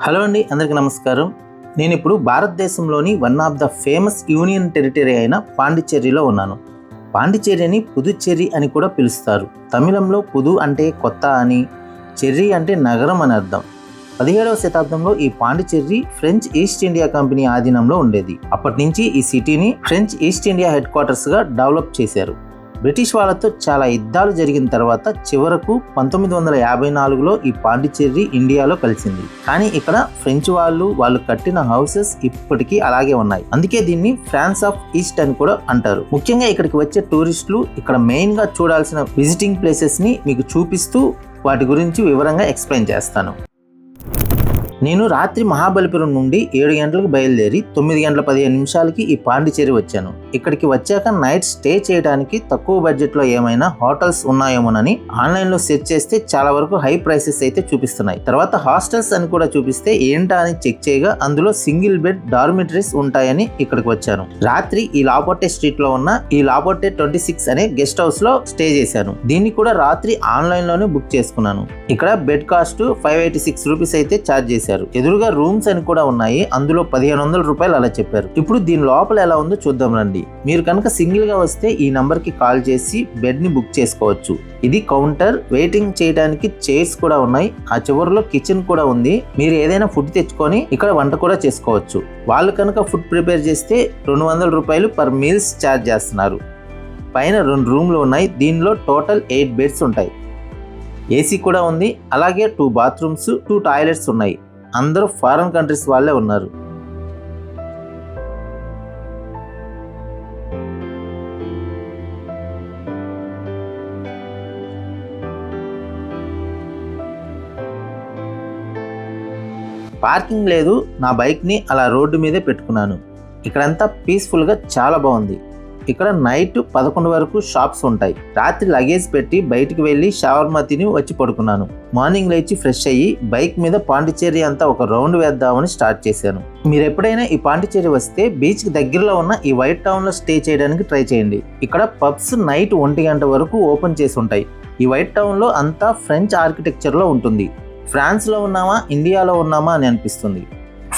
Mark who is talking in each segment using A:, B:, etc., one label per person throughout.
A: Hello అండి అందరికీ నమస్కారం. నేను ఇప్పుడు భారతదేశంలోని one of the famous union territory అయిన పాండిచ్చేరిలో ఉన్నాను. పాండిచ్చేరిని పుదుచ్చేరి అని కూడా పిలుస్తారు. తమిళంలో పుదు అంటే కొత్త అని చెర్రీ అంటే నగరం అని అర్థం. పదిహేడవ శతాబ్దంలో ఈ Pondicherry French East India Company ఆధీనంలో ఉండేది. అప్పటి నుంచి ఈ సిటీని ఫ్రెంచ్ ఈస్ట్ ఇండియా హెడ్ క్వార్టర్స్గా డెవలప్ చేశారు. బ్రిటిష్ వాళ్ళతో చాలా యుద్ధాలు జరిగిన తర్వాత చివరకు పంతొమ్మిది వందల యాభై నాలుగులో ఈ పాండిచ్చేరి ఇండియాలో కలిసింది. కానీ ఇక్కడ ఫ్రెంచ్ వాళ్ళు వాళ్ళు కట్టిన హౌసెస్ ఇప్పటికీ అలాగే ఉన్నాయి. అందుకే దీన్ని ఫ్రాన్స్ ఆఫ్ ఈస్ట్ అని కూడా అంటారు. ముఖ్యంగా ఇక్కడికి వచ్చే టూరిస్టులు ఇక్కడ మెయిన్గా చూడాల్సిన విజిటింగ్ ప్లేసెస్ని మీకు చూపిస్తూ వాటి గురించి వివరంగా ఎక్స్ప్లెయిన్ చేస్తాను. నేను రాత్రి మహాబలిపురం నుండి ఏడు గంటలకు బయలుదేరి తొమ్మిది గంటల పదిహేను నిమిషాలకి ఈ పాండిచేరి వచ్చాను. ఇక్కడికి వచ్చాక నైట్ స్టే చేయడానికి తక్కువ బడ్జెట్లో ఏమైనా హోటల్స్ ఉన్నాయేమోనని ఆన్లైన్లో సెర్చ్ చేస్తే చాలా వరకు హై ప్రైసెస్ అయితే చూపిస్తున్నాయి. తర్వాత హాస్టల్స్ అని కూడా చూపిస్తే ఏంటా అని చెక్ చేయగా అందులో సింగిల్ బెడ్ డార్మిటరీస్ ఉంటాయని ఇక్కడికి వచ్చాను. రాత్రి ఈ లాపోటే స్ట్రీట్లో ఉన్న ఈ లాపోటే ట్వంటీ సిక్స్ అనే గెస్ట్ హౌస్లో స్టే చేశాను. దీన్ని కూడా రాత్రి ఆన్లైన్లోనే బుక్ చేసుకున్నాను. ఇక్కడ bed cost five eighty six rupees అయితే ఛార్జ్ చేశారు. ఎదురుగా రూమ్స్ అని కూడా ఉన్నాయి. అందులో పదిహేను వందల రూపాయలు అలా చెప్పారు. ఇప్పుడు దీని లోపల ఎలా ఉందో చూద్దాం రండి. మీరు కనుక సింగిల్గా వస్తే ఈ నంబర్కి కాల్ చేసి బెడ్ని బుక్ చేసుకోవచ్చు. ఇది కౌంటర్. వెయిటింగ్ చేయడానికి చైర్స్ కూడా ఉన్నాయి. ఆ చివరిలో కిచెన్ కూడా ఉంది. మీరు ఏదైనా ఫుడ్ తెచ్చుకొని ఇక్కడ వంట కూడా చేసుకోవచ్చు. వాళ్ళు కనుక ఫుడ్ ప్రిపేర్ చేస్తే రెండు వందల రూపాయలు పర్ మీల్స్ ఛార్జ్ చేస్తున్నారు. పైన రెండు రూమ్లు ఉన్నాయి. దీనిలో టోటల్ ఎయిట్ బెడ్స్ ఉంటాయి. ఏసీ కూడా ఉంది. అలాగే టూ బాత్రూమ్స్ టూ టాయిలెట్స్ ఉన్నాయి. అందరూ ఫారెన్ కంట్రీస్ వాళ్ళే ఉన్నారు. పార్కింగ్ లేదు నా బైక్ని అలా రోడ్డు మీదే పెట్టుకున్నాను. ఇక్కడంతా పీస్ఫుల్గా చాలా బాగుంది. ఇక్కడ నైట్ పదకొండు వరకు షాప్స్ ఉంటాయి. రాత్రి లగేజ్ పెట్టి బయటికి వెళ్ళి షవర్మా తిని వచ్చి పడుకున్నాను. మార్నింగ్ లేచి ఫ్రెష్ అయ్యి బైక్ మీద పాండిచ్చేరి అంతా ఒక రౌండ్ వేద్దామని స్టార్ట్ చేశాను. మీరు ఎప్పుడైనా ఈ పాండిచ్చేరి వస్తే బీచ్కి దగ్గరలో ఉన్న ఈ వైట్ టౌన్లో స్టే చేయడానికి ట్రై చేయండి. ఇక్కడ పబ్స్ నైట్ ఒంటి గంట వరకు ఓపెన్ చేసి ఉంటాయి. ఈ వైట్ టౌన్లో అంతా ఫ్రెంచ్ ఆర్కిటెక్చర్లో ఉంటుంది. ఫ్రాన్స్లో ఉన్నామా ఇండియాలో ఉన్నామా అని అనిపిస్తుంది.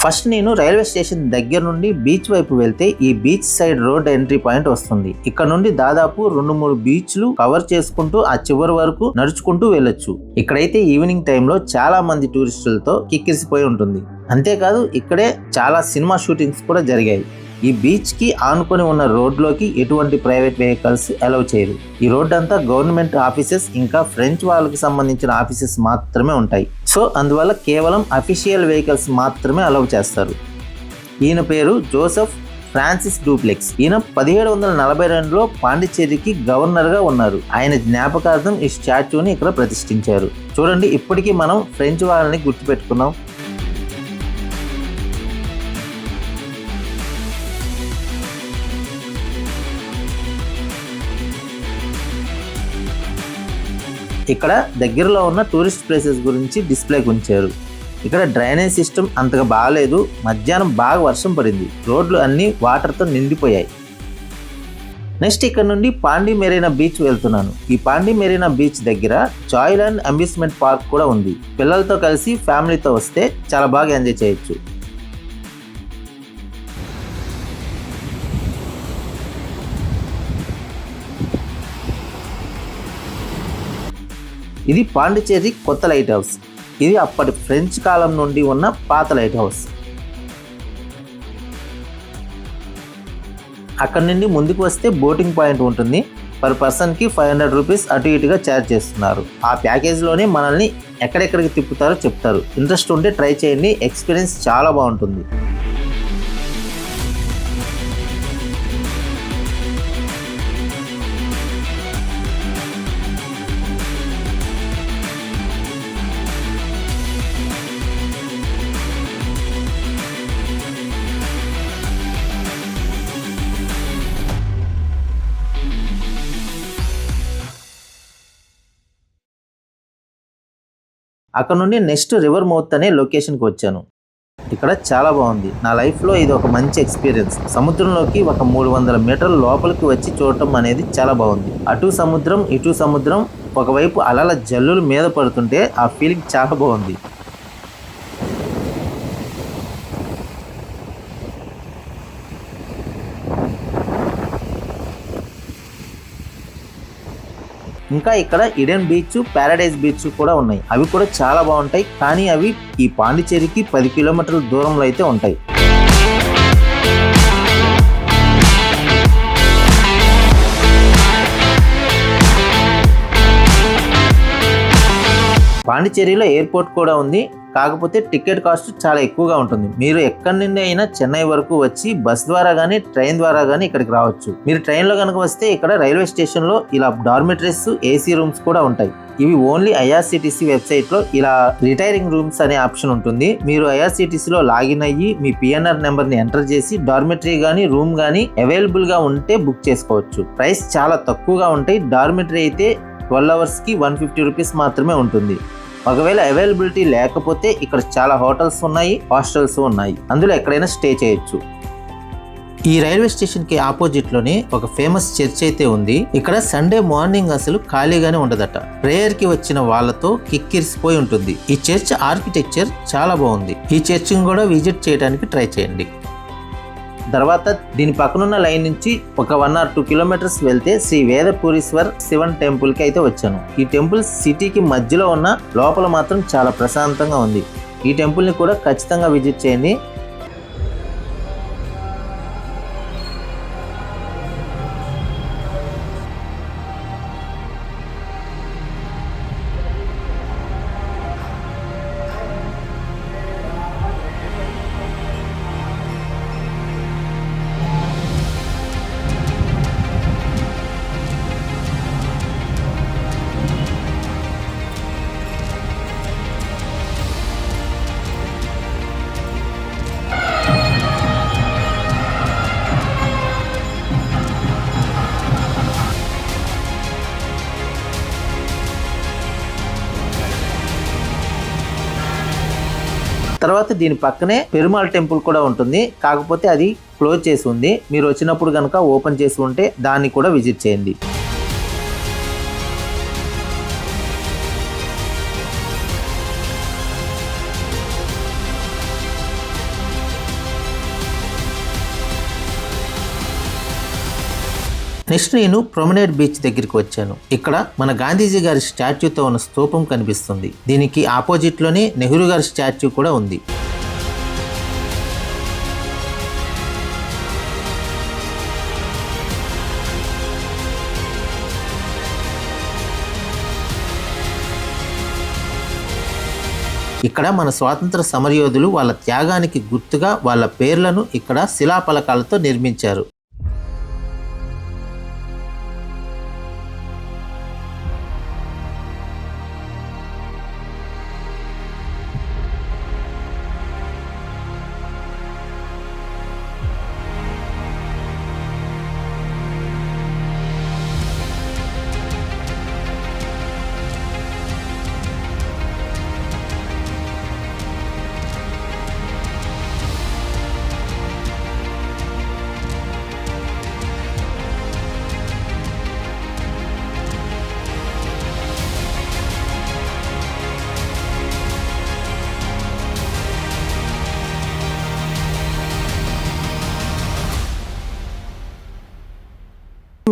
A: ఫస్ట్ నేను రైల్వే స్టేషన్ దగ్గర నుండి బీచ్ వైపు వెళ్తే ఈ beach side road entry point వస్తుంది. ఇక్కడ నుండి దాదాపు రెండు మూడు బీచ్లు కవర్ చేసుకుంటూ ఆ చివరి వరకు నడుచుకుంటూ వెళ్ళొచ్చు. ఇక్కడైతే ఈవినింగ్ టైంలో చాలా మంది టూరిస్టులతో కిక్కిరిసిపోయి ఉంటుంది. అంతేకాదు ఇక్కడే చాలా సినిమా షూటింగ్స్ కూడా జరిగాయి. ఈ బీచ్కి ఆనుకొని ఉన్న రోడ్లోకి ఎటువంటి ప్రైవేట్ వెహికల్స్ అలౌ చేయరు. ఈ రోడ్ అంతా గవర్నమెంట్ ఆఫీసెస్ ఇంకా ఫ్రెంచ్ వాళ్ళకి సంబంధించిన ఆఫీసెస్ మాత్రమే ఉంటాయి. సో అందువల్ల కేవలం అఫీషియల్ వెహికల్స్ మాత్రమే అలౌ చేస్తారు. ఈయన పేరు జోసెఫ్ ఫ్రాన్సిస్ డూప్లెక్స్. ఈయన పదిహేడు వందల నలభై రెండులో పాండిచ్చేరికి గవర్నర్గా ఉన్నారు. ఆయన జ్ఞాపకార్థం ఈ స్టాచ్యూని ఇక్కడ ప్రతిష్ఠించారు. చూడండి ఇప్పటికీ మనం ఫ్రెంచ్ వాళ్ళని గుర్తుపెట్టుకున్నాం. ఇక్కడ దగ్గరలో ఉన్న టూరిస్ట్ ప్లేసెస్ గురించి డిస్ప్లేకి ఉంచారు ఇక్కడ డ్రైనేజ్ సిస్టమ్ అంతగా బాగాలేదు. మధ్యాహ్నం బాగా వర్షం పడింది. రోడ్లు అన్నీ వాటర్తో నిండిపోయాయి. నెక్స్ట్ ఇక్కడ నుండి పాండి మెరీనా బీచ్ వెళ్తున్నాను. ఈ పాండి మెరీనా బీచ్ దగ్గర జాయ్లాండ్ అమ్యూస్మెంట్ పార్క్ కూడా ఉంది. పిల్లలతో కలిసి ఫ్యామిలీతో వస్తే చాలా బాగా ఎంజాయ్ చేయొచ్చు. ఇది పాండిచేరి కొత్త లైట్ హౌస్. ఇది అప్పటి ఫ్రెంచ్ కాలం నుండి ఉన్న పాత లైట్ హౌస్. అక్కడ నుండి ముందుకు వస్తే బోటింగ్ పాయింట్ ఉంటుంది. పర్ పర్సన్కి ఫైవ్ హండ్రెడ్ రూపీస్ అటు ఇటుగా ఛార్జ్ చేస్తున్నారు. ఆ ప్యాకేజ్లోనే మనల్ని ఎక్కడెక్కడికి తిప్పుతారో చెప్తారు. ఇంట్రెస్ట్ ఉంటే ట్రై చేయండి. ఎక్స్పీరియన్స్ చాలా బాగుంటుంది. అక్కడ నుండి నెక్స్ట్ రివర్ మౌత్ అనే లొకేషన్కి వచ్చాను. ఇక్కడ చాలా బాగుంది. నా లైఫ్లో ఇది ఒక మంచి ఎక్స్పీరియన్స్. సముద్రంలోకి ఒక మూడు వందల మీటర్ల లోపలికి వచ్చి చూడటం అనేది చాలా బాగుంది. అటు సముద్రం ఇటు సముద్రం ఒకవైపు అలల జల్లులు మీద పడుతుంటే ఆ ఫీలింగ్ చాలా బాగుంది. ఇంకా ఇక్కడ ఇడెన్ బీచ్ ప్యారడైజ్ బీచ్ కూడా ఉన్నాయి. అవి కూడా చాలా బాగుంటాయి. కానీ అవి ఈ పాండిచేరికి పది కిలోమీటర్ల దూరంలో అయితే ఉంటాయి. పాండిచేరిలో ఎయిర్పోర్ట్ కూడా ఉంది. కాకపోతే టికెట్ కాస్ట్ చాలా ఎక్కువగా ఉంటుంది. మీరు ఎక్కడి నుండి అయినా చెన్నై వరకు వచ్చి బస్ ద్వారా కానీ ట్రైన్ ద్వారా కానీ ఇక్కడికి రావచ్చు. మీరు ట్రైన్లో కనుక వస్తే ఇక్కడ రైల్వే స్టేషన్లో ఇలా డార్మెటరీస్ ఏసీ రూమ్స్ కూడా ఉంటాయి. ఇవి ఓన్లీ ఐఆర్సిటీసీ వెబ్సైట్లో ఇలా రిటైరింగ్ రూమ్స్ అనే ఆప్షన్ ఉంటుంది. మీరు ఐఆర్సిటీసీలో లాగిన్ అయ్యి మీ పిఎన్ఆర్ నెంబర్ని ఎంటర్ చేసి డార్మెటరీ కానీ రూమ్ కానీ అవైలబుల్గా ఉంటే బుక్ చేసుకోవచ్చు. ప్రైస్ చాలా తక్కువగా ఉంటాయి. డార్మెటరీ అయితే ట్వెల్వ్ అవర్స్కి వన్ ఫిఫ్టీ రూపీస్ మాత్రమే ఉంటుంది. ఒకవేళ అవైలబిలిటీ లేకపోతే ఇక్కడ చాలా హోటల్స్ ఉన్నాయి హాస్టల్స్ ఉన్నాయి. అందులో ఎక్కడైనా స్టే చేయొచ్చు. ఈ రైల్వే స్టేషన్కి ఆపోజిట్లోనే ఒక ఫేమస్ చర్చ్ అయితే ఉంది. ఇక్కడ సండే మార్నింగ్ అసలు ఖాళీగానే ఉండదట. ప్రేయర్కి వచ్చిన వాళ్ళతో కిక్కిరిసిపోయి ఉంటుంది. ఈ చర్చ్ ఆర్కిటెక్చర్ చాలా బాగుంది. ఈ చర్చ్ కూడా విజిట్ చేయడానికి ట్రై చేయండి. తర్వాత దీని పక్కనున్న లైన్ నుంచి ఒక వన్ ఆర్ టూ కిలోమీటర్స్ వెళ్తే శ్రీ వేదపూరీశ్వర్ శివన్ టెంపుల్కి అయితే వచ్చాను. ఈ టెంపుల్ సిటీకి మధ్యలో ఉన్న లోపల మాత్రం చాలా ప్రశాంతంగా ఉంది. ఈ టెంపుల్ని కూడా ఖచ్చితంగా విజిట్ చేయండి. తర్వాత దీని పక్కనే పెరుమాళ్ టెంపుల్ కూడా ఉంటుంది. కాకపోతే అది క్లోజ్ చేసి ఉంది. మీరు వచ్చినప్పుడు కనుక ఓపెన్ చేసి ఉంటే దాన్ని కూడా విజిట్ చేయండి. నెక్స్ట్ నేను ప్రొమినేట్ బీచ్ దగ్గరికి వచ్చాను. ఇక్కడ మన గాంధీజీ గారి స్టాచ్యూతో ఉన్న స్తూపం కనిపిస్తుంది. దీనికి ఆపోజిట్లోనే నెహ్రూ గారి స్టాచ్యూ కూడా ఉంది. ఇక్కడ మన స్వాతంత్ర సమరయోధులు వాళ్ళ త్యాగానికి గుర్తుగా వాళ్ళ పేర్లను ఇక్కడ శిలాఫలకాలతో నిర్మించారు.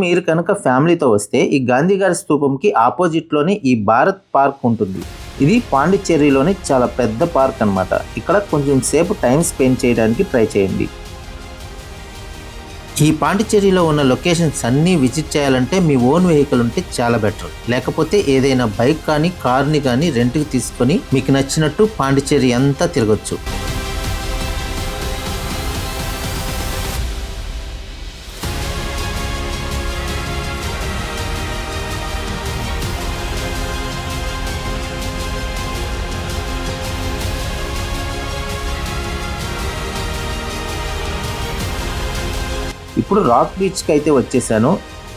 A: మీరు కనుక ఫ్యామిలీతో వస్తే ఈ గాంధీ గారి స్థూపంకి ఆపోజిట్లోనే ఈ భారత్ పార్క్ ఉంటుంది. ఇది పాండిచ్చేరిలోని చాలా పెద్ద పార్క్ అన్నమాట. ఇక్కడ కొంచెం సేపు టైం స్పెండ్ చేయడానికి ట్రై చేయండి. ఈ పాండిచ్చేరిలో ఉన్న లొకేషన్స్ అన్నీ విజిట్ చేయాలంటే మీ ఓన్ వెహికల్ ఉంటే చాలా బెటర్. లేకపోతే ఏదైనా బైక్ కానీ కార్ని కానీ రెంట్కి తీసుకొని మీకు నచ్చినట్టు పాండిచ్చేరి అంతా తిరగొచ్చు. ఇప్పుడు రాక్ బీచ్కి అయితే వచ్చేసాను.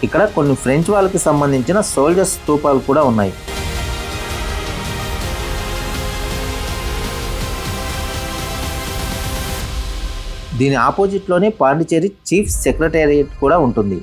A: ఇక్కడ కొన్ని ఫ్రెంచ్ వాళ్ళకి సంబంధించిన సోల్జర్స్ స్తూపాలు కూడా ఉన్నాయి. దీని ఆపోజిట్లోనే పాండిచేరి చీఫ్ సెక్రటేరియట్ కూడా ఉంటుంది.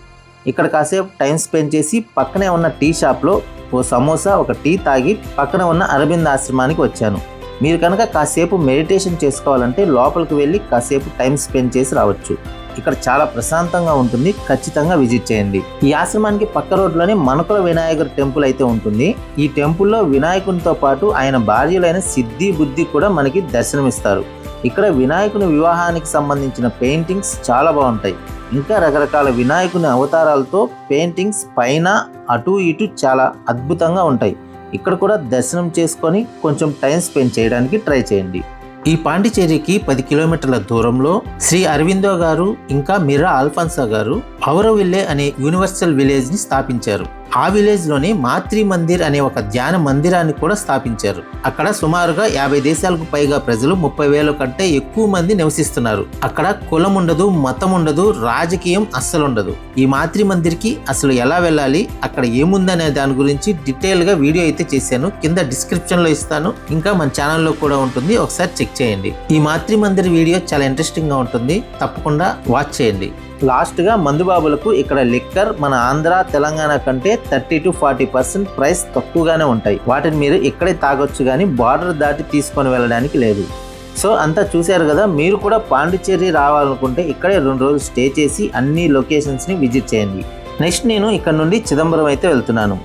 A: ఇక్కడ కాసేపు టైం స్పెండ్ చేసి పక్కనే ఉన్న టీ షాప్లో ఓ సమోసా ఒక టీ తాగి పక్కన ఉన్న అరవింద్ ఆశ్రమానికి వచ్చాను. మీరు కనుక కాసేపు మెడిటేషన్ చేసుకోవాలంటే లోపలికి వెళ్ళి కాసేపు టైం స్పెండ్ చేసి రావచ్చు. ఇక్కడ చాలా ప్రశాంతంగా ఉంటుంది. ఖచ్చితంగా విజిట్ చేయండి. ఈ ఆశ్రమానికి పక్క రోడ్లోనే మనకుల వినాయకుడు టెంపుల్ అయితే ఉంటుంది. ఈ టెంపుల్లో వినాయకునితో పాటు ఆయన భార్యలైన సిద్ధి బుద్ధి కూడా మనకి దర్శనమిస్తారు. ఇక్కడ వినాయకుని వివాహానికి సంబంధించిన పెయింటింగ్స్ చాలా బాగుంటాయి. ఇంకా రకరకాల వినాయకుని అవతారాలతో పెయింటింగ్స్ పైన అటు ఇటు చాలా అద్భుతంగా ఉంటాయి. ఇక్కడ కూడా దర్శనం చేసుకొని కొంచెం టైం స్పెండ్ చేయడానికి ట్రై చేయండి. ఈ పాండిచేరికి పది కిలోమీటర్ల దూరంలో శ్రీ అరవిందో గారు ఇంకా మిర్రా ఆల్ఫాన్సా గారు ఔరవిల్లే అనే యూనివర్సల్ విలేజ్ని స్థాపించారు. ఆ విలేజ్లోనే మాతృ మందిర్ అనే ఒక ధ్యాన మందిరాన్ని కూడా స్థాపించారు. అక్కడ సుమారుగా యాభై దేశాలకు పైగా ప్రజలు ముప్పై వేల కంటే ఎక్కువ మంది నివసిస్తున్నారు. అక్కడ కులం ఉండదు మతం ఉండదు రాజకీయం అస్సలు ఉండదు ఈ మాతృ మందిర్కి అసలు ఎలా వెళ్ళాలి అక్కడ ఏముందనే దాని గురించి డీటెయిల్గా వీడియో అయితే చేశాను. కింద డిస్క్రిప్షన్లో ఇస్తాను. ఇంకా మన ఛానల్లో కూడా ఉంటుంది. ఒకసారి చెక్ చేయండి. ఈ మాత్రి మందిర్ వీడియో చాలా ఇంట్రెస్టింగ్గా ఉంటుంది. తప్పకుండా వాచ్ చేయండి. లాస్ట్గా మందుబాబులకు ఇక్కడ లిక్కర్ మన ఆంధ్ర తెలంగాణ కంటే thirty to forty percent price తక్కువగానే ఉంటాయి. వాటిని మీరు ఇక్కడే తాగొచ్చు కానీ బార్డర్ దాటి తీసుకొని వెళ్ళడానికి లేదు. సో అంతా చూశారు కదా మీరు కూడా పాండిచ్చేరి రావాలనుకుంటే ఇక్కడే రెండు రోజులు స్టే చేసి అన్ని లొకేషన్స్ని విజిట్ చేయండి. నెక్స్ట్ నేను ఇక్కడ నుండి చిదంబరం అయితే వెళ్తున్నాను.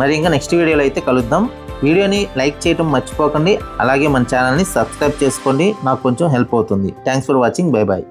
A: మరి ఇంకా నెక్స్ట్ వీడియోలో అయితే కలుద్దాం. వీడియోని లైక్ చేయడం మర్చిపోకండి. అలాగే మన ఛానల్ని సబ్స్క్రైబ్ చేసుకోండి. నాకు కొంచెం హెల్ప్ అవుతుంది. Thanks for watching bye bye